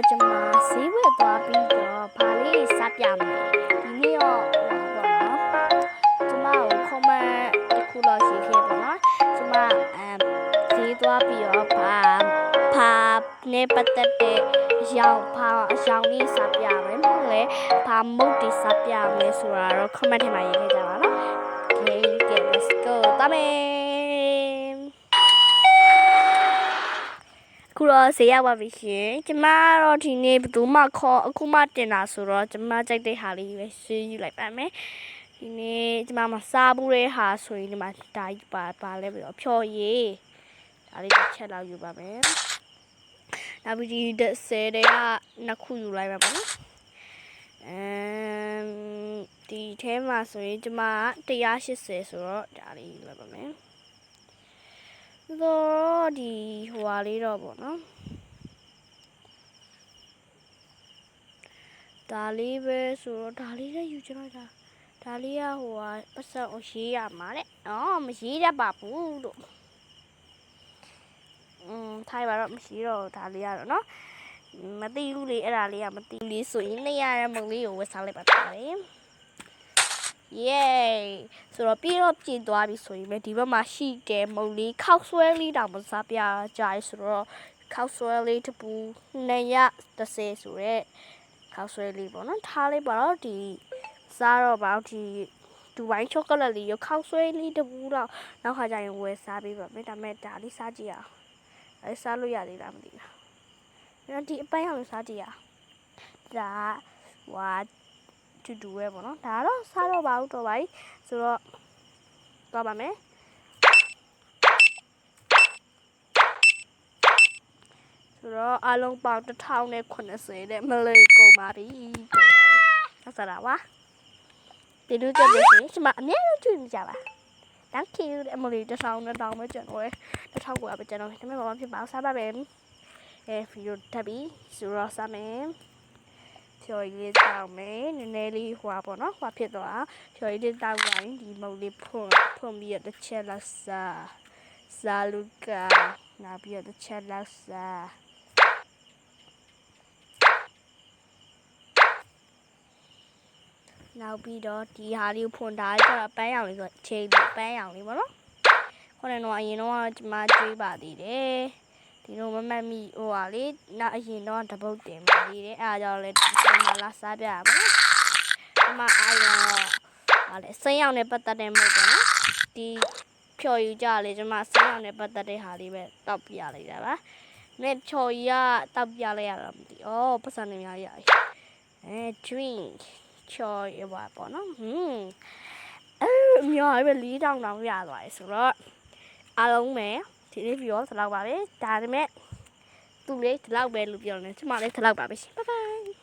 တော့ကျွန်မဈေးဝယ်သွားပြီးတော့ဗာလေးစပြမယ်ဒီနေ့တော့ဟိုပါပေါ့နော်ကျွန်မကို comment တစ်ခုလောက်ရှိခဲ့ပေါ့နော်ကျွန်မအမ်ဈေးသွားပြီးတော့ဗာဖာနဲ့ပတ်သက်တဲ့အရောင်ဖာအရောင်လေးစပြမယ်မဟုတ်လေဖာမုတ်တီစပြမယ်ဆိုတာတော့ comment ထဲမှာရေးခဲ့ကြပါနော် Okay, okay, let's go. တမယ် ခုတော့ဈေးရောက်ပါပြီရှင်ကျမတော့ဒီနေ့ဘယ်သူမှခေါ်အခုမှတင်တာဆိုတော့ကျမကြိုက်တဲ့ဟာလေးပဲရှင်းယူလိုက်ပါမယ်ဒီနေ့ကျမမစားဘူးတဲ့ဟာဆိုရင်ဒီမှာဒါကြီးပါပါလဲပြီးတော့ဖြော်ရည်ဒါလေးတစ်ချက်လောက်ယူပါမယ်နောက်ပြီးဒီဒက်ဆယ်တွေကနှစ်ခုယူလိုက်ပါပါနော်အမ်ဒီထဲမှာဆိုရင်ကျမ180ဆိုတော့ဒါလေးယူလိုက်ပါမယ် တော့ဒီဟိုဟာလေးတော့ပေါ့နော်ဒါလေးပဲဆိုတော့ဒါလေးလည်းယူချင်လိုက်တာဒါလေးကဟိုဟာပတ်စံကိုရေးရမှာတဲ့အော်မရေးတတ်ပါဘူးလို့อืมထိုင်ပါတော့မရှိတော့ဒါလေးရတော့เนาะမသိဘူးလေအဲ့ဒါလေးကမသိဘူးလေဆိုရင်နေရတဲ့မုံလေးကိုဝတ်စားလိုက်ပါပါတယ် yay ဆိုတော့ပြီးတော့ပြင်သွားပြီဆိုရင်ပဲဒီဘက်မှာရှိတယ်မုံလေးခောက်ဆွဲလေးတောင်မစားပြကြရဆိုတော့ခောက်ဆွဲလေးတစ်ပူ2ရ30ဆိုရက်ခောက်ဆွဲလေးပေါ့နော်ထားလေးပါတော့ဒီစားတော့ပါတော့ဒီဒူဘိုင်းချောကလက်လေးရခောက်ဆွဲလေးတစ်ပူတော့နောက်ခါကျရင်ဝယ်စားပေးပါမယ်ဒါပေမဲ့ဒါလေးစားကြည့်အောင်အဲစားလို့ရသေးလားမသိဘူးအဲ့ဒီအပိုင်းအောင်စားကြည့်အောင်ဒါဟွာ တူတူပဲပေါ့နော်ဒါတော့စားတော့ပါဘူးတော့ပါပြီဆိုတော့တော့ပါမယ်ဆိုတော့အလုံးပေါင်း1080တဲ့မလေးကုန်ပါပြီကုန်ပါပြီဆက်စားတာပါဒီလိုကြည့်လို့ရှိရင်ကျွန်မအများကြီးကြည့်နေကြပါ Thank you တဲ့အမလီတစ်ဆောင်နဲ့တောင်းမဲ့ကျွန်တော်တစ်ထောက်ကပဲကျွန်တော်ဒါပေမဲ့ဘာမှဖြစ်ပါဘူးစားပါပဲအဲဗီဒီယိုတက်ပြီးဆိုတော့စားမယ် ဖြော်ရည်လေးတောက်မယ်နည်းနည်းလေးဟွာပေါ့နော်ဟွာဖြစ်သွားဖြော်ရည်လေးတောက်သွားရင်ဒီမုံလေးဖွန်ဖွန်ပြီးတော့တစ်ချက်လောက်စားစားလူကာနောက်ပြီးတော့တစ်ချက်လောက်စားနောက်ပြီးတော့ဒီဟာလေးကိုဖွန်ထားကြတော့ပန်းရောင်လေးဆိုချိန်လေးပန်းရောင်လေးပေါ့နော်ခုနကတော့အရင်တော့ကျမကျွေးပါသေးတယ် ဒီလိုမမတ်မိဟိုဟာလေနောက်အရင်တော့တပုတ်တင်ပါသေးတယ်အဲဒါကြောင့်လဲဒီမှာလာစားပြရပါမယ်ဒီမှာအာရုံဟာလေစိမ်းရောင်နဲ့ပတ်သက်တဲ့မဟုတ်ဘူးနော်ဒီဖြော်ယူကြလေကျွန်မစိမ်းရောင်နဲ့ပတ်သက်တဲ့ဟာလေးပဲတောက်ပြလိုက်တာပါနဲ့ဖြော်ယူကတောက်ပြလိုက်ရတာမသိဩပတ်စံနေများရရအဲ drink ချော်ရပါပေါ့နော်ဟွန်းအဲအများကြီးပဲ၄တောင်တောင်ရသွားတယ်ဆိုတော့အားလုံးပဲ ဒီနေ့ဗီဒီယိုဒီလောက်ပါပဲဒါပေမဲ့သူလေးဒီလောက်ပဲလို့ပြောနေကျွန်မလေးဒီလောက်ပါပဲရှင်ဘိုင်ဘိုင်